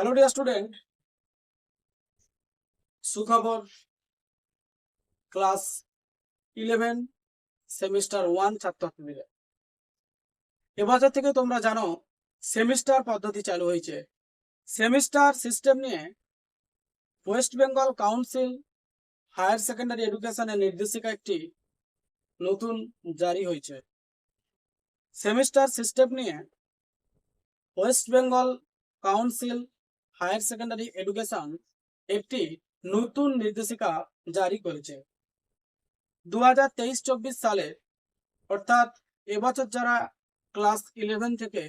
Hello dear student সুখবর class eleven semester one ছাত্রছাত্রীদের এবছর থেকে তোমরা জানো সেমিস্টার পদ্ধতি চালু হয়েছে। সেমিস্টার সিস্টেম নিয়ে West Bengal council higher secondary এডুকেশনের নির্দেশিকা একটি নতুন জারি হয়েছে। সেমিস্টার সিস্টেম নিয়ে West Bengal council higher secondary education একটি নতুন নির্দেশিকা জারি করেছে। দু হাজার তেইশ চব্বিশ সালে, অর্থাৎ এবছর যারা ক্লাস ইলেভেন থেকে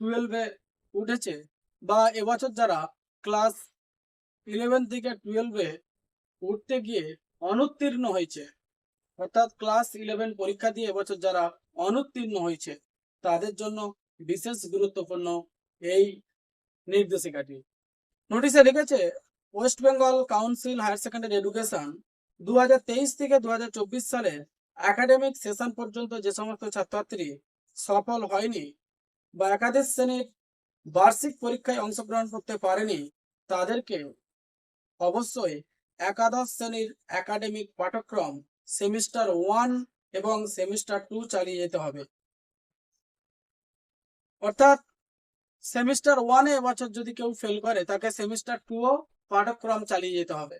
টুয়েলভে উঠেছে বা এবছর যারা ক্লাস ইলেভেন থেকে টুয়েলভে উঠতে গিয়ে অনুত্তীর্ণ হয়েছে, অর্থাৎ ক্লাস ইলেভেন পরীক্ষা দিয়ে এবছর যারা অনুত্তীর্ণ হয়েছে, তাদের জন্য বিশেষ গুরুত্বপূর্ণ এই নির্দেশিকাটি। নোটিশে লিখেছে, West Bengal council higher secondary education দু থেকে দু সালে একাডেমিক সেশন পর্যন্ত যে সমস্ত ছাত্রছাত্রী সফল হয়নি বা একাদশ শ্রেণির বার্ষিক পরীক্ষায় অংশগ্রহণ করতে পারেনি, তাদেরকে অবশ্যই একাদশ শ্রেণির একাডেমিক পাঠ্যক্রম সেমিস্টার ওয়ান এবং সেমিস্টার টু চালিয়ে যেতে হবে। অর্থাৎ সেমিস্টার ওয়ানে এবছর যদি কেউ ফেল করে, তাকে সেমিস্টার টুও পাঠ্যক্রম চালিয়ে যেতে হবে।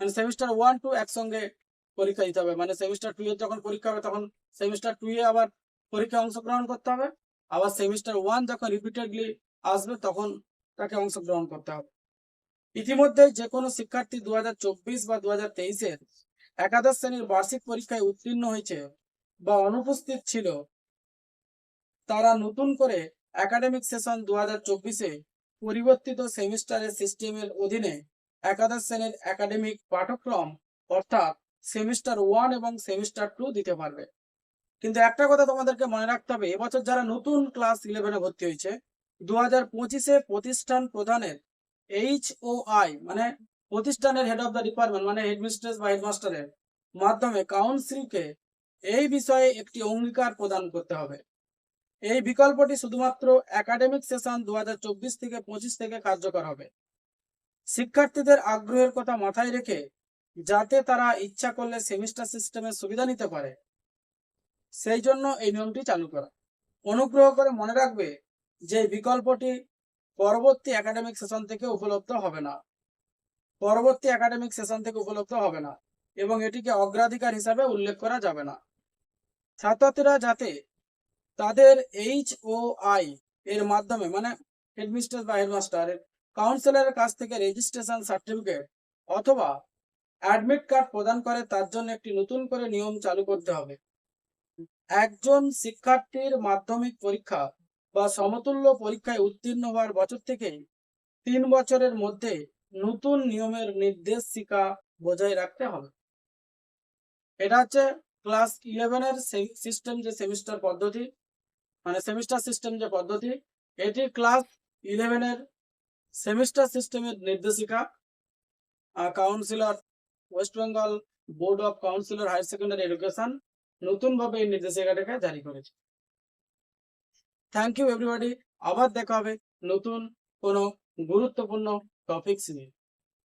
মানে সেমিস্টার ওয়ান টু একসঙ্গে পরীক্ষা দিতে হবে। মানে সেমিস্টার টু এর যখন পরীক্ষা হবে, তখন সেমিস্টার টু এ আবার পরীক্ষায় অংশগ্রহণ করতে হবে। আবার সেমিস্টার ওয়ান যখন রিপিটেডলি আসবে, তখন তাকে অংশগ্রহণ করতে হবে। ইতিমধ্যে যে কোনো শিক্ষার্থী দু হাজার চব্বিশ বা দু হাজার তেইশের একাদশ শ্রেণির বার্ষিক পরীক্ষায় উত্তীর্ণ হয়েছে বা অনুপস্থিত ছিল তারা নতুন করে একাডেমিক সেশন দু হাজার চব্বিশে পরিবর্তিত সেমিস্টারের সিস্টেমের অধীনে একাদশ শ্রেণির একাডেমিক পাঠ্যক্রম অর্থাৎ সেমিস্টার ওয়ান এবং সেমিস্টার টু দিতে পারবে। কিন্তু একটা কথা তোমাদেরকে মনে রাখতে হবে, এবছর যারা নতুন ক্লাস ইলেভেনে ভর্তি হয়েছে দু হাজার পঁচিশে প্রতিষ্ঠান প্রধানের এইচ ও আই মানে প্রতিষ্ঠানের হেড অফ দ্য ডিপার্টমেন্ট মানে হেডমিস্ট্রেস বা হেডমাস্টারের মাধ্যমে কাউন্সিলকে এই বিষয়ে একটি অঙ্গীকার প্রদান করতে হবে। এই বিকল্পটি শুধুমাত্র একাডেমিক সেশন দুহাজার চব্বিশ থেকে পঁচিশ থেকে কার্যকর হবে। শিক্ষার্থীদের আগ্রহের কথা মাথায় রেখে যাতে তারা ইচ্ছা করলে সেমিস্টার সিস্টেমের সুবিধা নিতে পারে, সেই জন্য এই নিয়মটি চালু করা। অনুগ্রহ করে মনে রাখবে যে বিকল্পটি পরবর্তী একাডেমিক সেশন থেকে উপলব্ধ হবে না। পরবর্তী একাডেমিক সেশন থেকে উপলব্ধ হবে না এবং এটিকে অগ্রাধিকার হিসাবে উল্লেখ করা যাবে না। ছাত্রছাত্রীরা যাতে তাদের এইচ ও আই এর মাধ্যমে মানে হেডমিস্টার বা হেডমাস্টার কাউন্সিলরের কাছ থেকে রেজিস্ট্রেশন সার্টিফিকেট অথবা অ্যাডমিট কার্ড প্রদান করে, তার জন্য একটি নতুন করে নিয়ম চালু করতে হবে। একজন শিক্ষার্থীর মাধ্যমিক পরীক্ষা বা সমতুল্য পরীক্ষায় উত্তীর্ণ হওয়ার বছর থেকেই তিন বছরের মধ্যে নতুন নিয়মের নির্দেশিকা বজায় রাখতে হবে। এটা হচ্ছে ক্লাস ইলেভেনের সিস্টেম যে সেমিস্টার পদ্ধতি। মানে সেমিস্টার সিস্টেম যে পদ্ধতি, এটি ক্লাস ইলেভেনের সেমিস্টার সিস্টেমের নির্দেশিকা। Councillor West Bengal board of councillor higher secondary education নতুনভাবে এই নির্দেশিকাটাকে জারি করেছে। থ্যাংক ইউ এভরিবডি আবার দেখা হবে নতুন কোনো গুরুত্বপূর্ণ টপিকস নিয়ে।